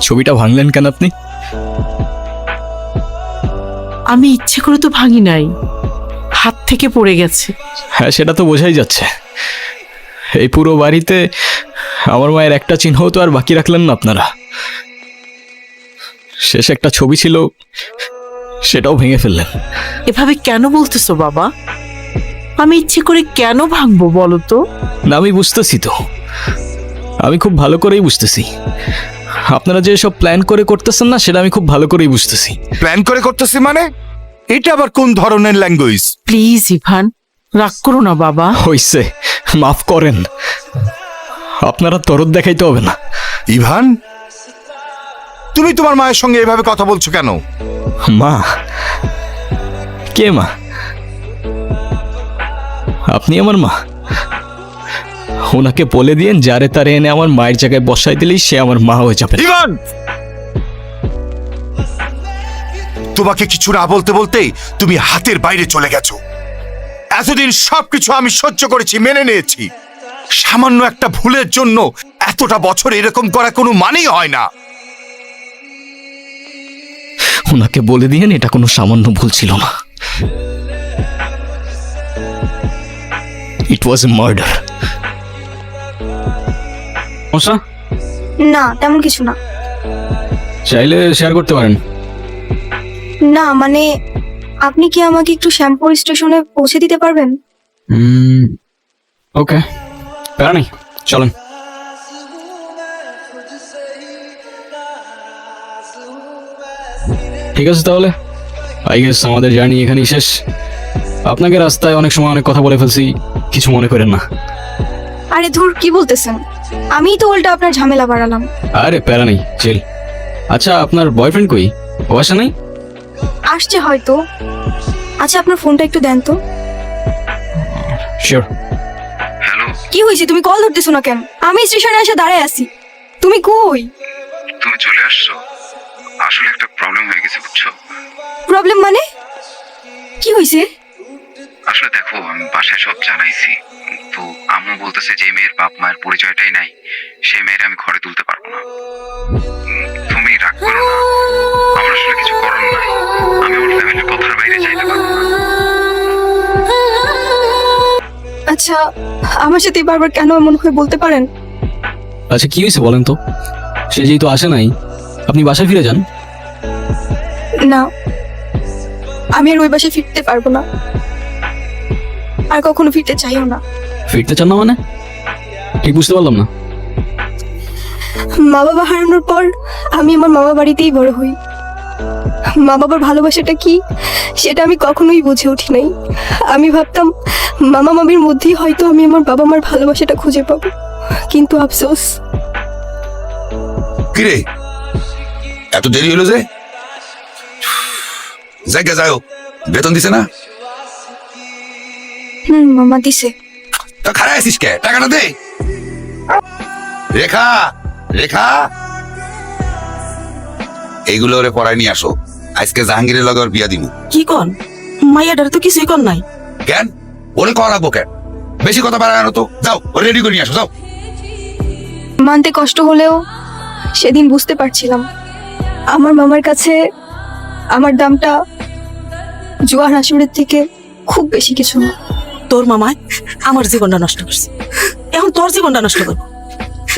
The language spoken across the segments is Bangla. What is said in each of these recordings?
ছবিটা ভাঙলেন কেন আপনি আমি ইচ্ছে করে তো ভাঙি নাই। হাত থেকে পড়ে গেছে। হ্যাঁ সেটা তো বোঝাই যাচ্ছে। এই পুরো বাড়িতে আমার মায়ের একটা চিহ্নও তো আর বাকি রাখলেন না আপনারা। শেষ একটা ছবি ছিল সেটাও ভেঙে ফেললেন। এভাবে কেন বলতেছো বাবা? আমি ইচ্ছে করে কেন ভাঙবো বলো তো? না আমি বুঝতেছি তো। আমি খুব ভালো করেই বুঝতেছি। আপনারা যে সব প্ল্যান করে করতেছেন না সেটা আমি খুব ভালো করেই বুঝতেছি। প্ল্যান করে করতেছি মানে? এটা আবার কোন ধরনের ল্যাঙ্গুয়েজ প্লিজ ইভান রাগ করো না বাবা। হইছে মাফ করেন। আপনারা তরদ দেখাইতে হবে না। ইভান তুমি তোমার মায়ের সঙ্গে এভাবে কথা বলছো কেন? মা কে মা? আপনি আমার মা। ওনাকে বলে দিয়েন যারে তারে এনে আমার মায়ের জায়গায় বসাই দিলেই সে আমার মা হয়ে যাবে। ইভান! তোমাকে কিছু না বলতে বলতেই তুমি হাতের বাইরে চলে গেছো। এতদিন সবকিছু আমি সহ্য করেছি মেনে নিয়েছি। সামান্য একটা ভুলের জন্য এতটা বছর এরকম করা কোনো মানেই হয় না। ওনাকে বলে দিয়েন এটা কোনো সামান্য ভুল ছিল না। ইট ওয়াজ এ মার্ডার সমস্যা না তেমন কিছু না। চাইলে শেয়ার করতে পারেন। না মানে আপনি কি আমাকে একটু শ্যামপুর স্টেশনে পৌঁছে দিতে পারবেন? ওকে। প্যারা নেই চলেন। ঠিক আছে তাহলে? আই গেস আমাদের জার্নি এখানেই শেষ। আপনাকে রাস্তায় অনেক সময় অনেক কথা বলে ফেলছি কিছু মনে করেন না। আরে ধুর কি বলতেছেন? আমিই তো উল্টা আপনার ঝামেলা বাড়ালাম। আরে প্যারা নেই চিল আচ্ছা আপনার বয়ফ্রেন্ড কই? ও আসে নাই? আসছে হয়তো। আচ্ছা আপনার ফোনটা একটু দেন তো। শিওর কি হয়েছে? তুমি কল ধরতেছো না কেন? আমি স্টেশনে এসে দাঁড়ায় আছি। তুমি কই? তুমি চলে আসছো? আসলে একটা প্রবলেম হয়ে গেছে বুঝছ? প্রবলেম মানে? কি হয়েছে? আসলে দেখো আমি বাসায় সব জানাইছি। তো আম্মু বলতেছে যে মেয়ের বাপ মায়ের পরিচয়টাই নাই। সেই মেয়ের আমি ঘরে তুলতে পারব না। তুমি রাগ করো না। আমার আসলে কিছু করার নাই। আমি আমার ফ্যামিলির কথার বাইরে পারব না। আচ্ছা আমার সাথে বারবার কেন এমন হয়ে বলতে পারেন? আচ্ছা কি হয়েছে বলেন তো? সে যেহেতু আসে নাই আপনি বাসায় ফিরে যান। না। আমি আর ওই বাসায় ফিরতে পারব না। আর কখনো ফিরতে চাইও না। ফিরতে চান না মানে? ঠিক বুঝতে পারলাম না। মা বাবা হারানোর পর আমি আমার মামা বাড়িতেই বড় হই। মা বাবার ভালোবাসাটা কি সেটা আমি কখনোই বুঝে উঠি নাই। আমি ভাবতাম মামা মামির মধ্যেই হয়তো আমি আমার বাবা মার ভালোবাসাটা খুঁজে পাবো। কিন্তু আফসোস। কিরে? এত দেরি হলো যে? জায়গা যাও বেতন দিছে না? হুম মামা দিছে। তা খারাপ আছিস কে? টাকাটা দে। রেখা রেখা। এইগুলো ওরে পড়ায় নিয়ে আসো। আজকে জাহাঙ্গীরের লগে ওর বিয়া দিমু। কি কন? মাইয়াডার তো কিছুই কর নাই। কেন? ওরে করা রাখব কেন? বেশি কথা বাড়ানো তো। যাও ওরে রেডি করে নিয়ে আসো যাও। মানতে কষ্ট হলেও সেদিন বুঝতে পারছিলাম। আমার মামার কাছে আমার দামটা জোয়ার আসরের থেকে খুব বেশি কিছু না। তোর মামায় আমার জীবনটা নষ্ট করছে। এখন তোর জীবনটা নষ্ট করব।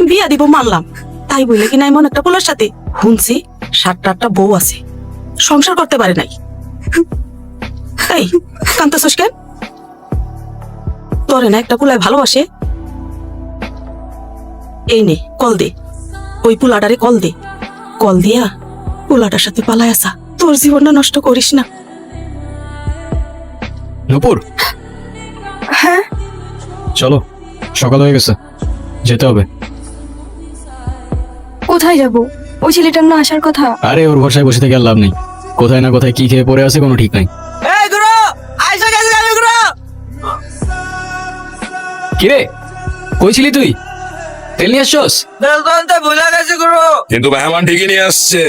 বিয়া দিব মানলাম। তাই বলে কি নাই এমন একটা পোলার সাথে? শুনছি সাতটা আটটা বউ আছে। সংসার করতে পারে নাই। এই কান্তাছস কেন? তোরে না একটা পুলায় ভালোবাসে। এই নে, কল দে। ওই পুলাটারে কল দে। কল দিয়া পুলাটার সাথে পালায় আসা। তোর জীবনটা নষ্ট করিস না। নূপুর চলো সকাল হয়ে গেছে যেতে হবে। কোথায় যাব? ওই ছেলেটার না আসার কথা? আরে ওর ভরসায় বসে থেকে আর লাভ নেই। কোথায় না কোথায় কি খেয়ে পড়ে আছে কোনো ঠিক নাই। কিরে কই ছিলি তুই? তেল নিয়ে আসছস? কিন্তু মেহমান ঠিকই নিয়ে আসছে।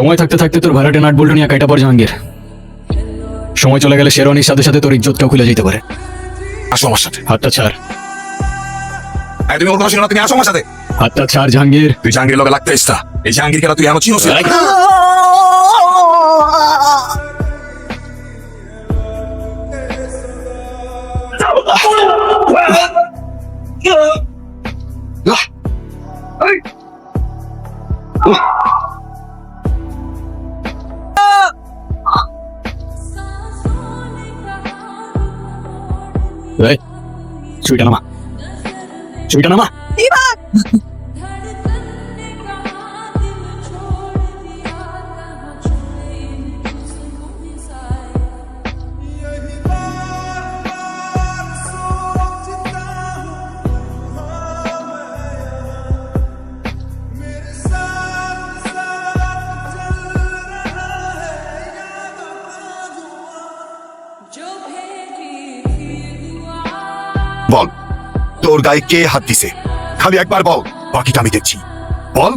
সময় থাকতে থাকতে তোর ভাড়াটে নাট বল্টু নিয়ে কাইটা পর জাহাঙ্গীর সময় চলে গেলে শেরওয়ানির সাথে সাথে তোর ইজ্জতটাও খুলে যেতে পারে। আসো আমার সাথে। হাতটা ছাড়। এই, তুমি ওর কথা শোনো না, তুমি আসো আমার সাথে। হাতটা ছাড় জাহাঙ্গীর। তুই জাহাঙ্গীর লোকে লাগতে ইস্তা এই জাহাঙ্গীর খেলা তুই এমন চিনোস এই, ছুরিটা নামা। ছুরিটা নামা? তোর গায়ে কে হাত দিছে? খালি একবার বল বাকিটা আমি দেখছি। বল।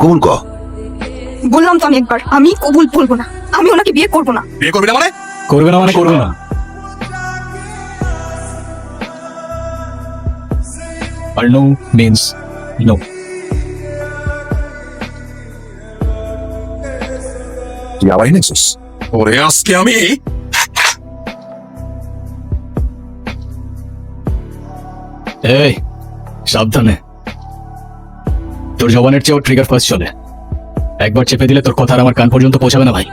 কবুল ক। বললাম তো আমি একবার আমি কবুল বলব না আমি ওনাকে বিয়ে করব না। বিয়ে করবি না মানে? করবে না মানে করবে না। আর নো মিন্স নো তুই আবার এনেছিস? ওরে আজকে আমি এই, সাবধানে। তোর জবানের চেয়েও ট্রিগার ফার্স্ট চলে। একবার চেপে দিলে তোর কথা আর আমার কান পর্যন্ত পৌঁছাবে না ভাই।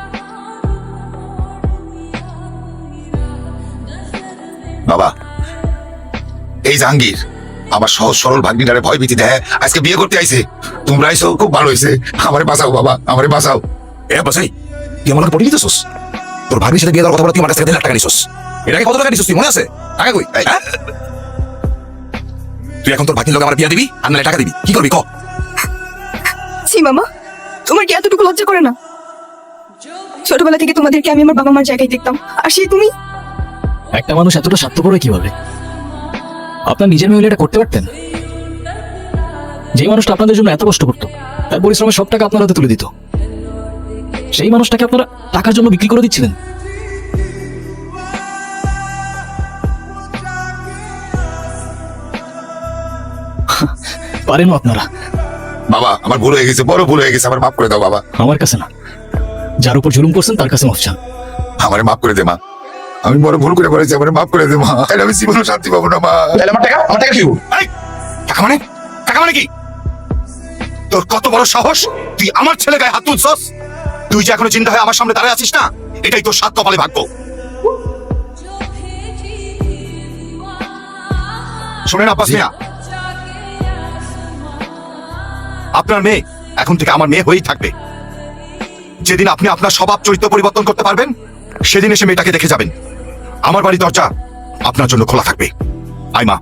বাবা, এই জাহাঙ্গীর, আমার সহজ সরল ভাগ্নিটারে ভয় ভীতি দেয়। আজকে বিয়ে করতে আইছে। তোমরা আইসো খুব ভালো হয়েছে আমারে বাঁচাও বাবা, আমারে বাঁচাও। এ বাসাই তুই আমার পটিয়ে দিতেছিস? তোর ভাবির সাথে বিয়ে দেওয়ার কথা বলে তুই আমার কাছ থেকে দেড় লাখ টাকা নিছিস। এর আগে কত টাকা নিছিস তুই, মনে আছে? টাকা কই? হ্যাঁ? তুই এখন তোর ভাগির লোক আমার বিয়ে দিবি? আর নাহলে টাকা দিবি। কি করবি ক? ছি মামা তোমার কি এতটুকু লজ্জা করে না? ছোটবেলা থেকে তোমাদেরকে আমি আমার বাবা মার জায়গায় দেখতাম। আর সেই তুমি? একটা মানুষ এতটা স্বার্থপর হয় কীভাবে? আপনার নিজের মেয়ে হলে এটা করতে পারতেন? যে মানুষটা আপনাদের জন্য এত কষ্ট করতো তার পরিশ্রমের সব টাকা আপনার হাতে তুলে দিত। সেই মানুষটাকে আপনারা টাকার জন্য বিক্রি করে দিচ্ছিলেন? পারেনও আপনারা? বাবা আমার ভুল হয়ে গেছে বড় ভুল হয়ে গেছে আমার মাফ করে দাও বাবা। আমার কাছে না। যার উপর জুলুম করছেন তার কাছে মাফ চান। আমারে মাফ করে দে মা। আমি বড় ভুল করে করেছি আমারে মাফ করে দে মা। তাহলে আমি জীবনে শান্তি পাবো না মা। তাহলে আমার টাকা? আমার টাকা কি? টাকা মানে? টাকা মানে কি? তোর কত বড় সাহস? তুই আমার ছেলে গায়ে হাত তুলছস? তুই যে এখনও চিন্তা হয়ে আমার সামনে দাঁড়িয়ে আছিস না এটাই তোর সাত কপালে ভাগ্য। শুনেন আব্বাস মিয়া আপনার মেয়ে এখন থেকে আমার মেয়ে হয়েই থাকবে। যেদিন আপনি আপনার স্বভাব চরিত্র পরিবর্তন করতে পারবেন, সেদিন এসে মেয়েটাকে দেখে যাবেন। আমার বাড়ি দরজা আপনার জন্য খোলা থাকবে। আইমা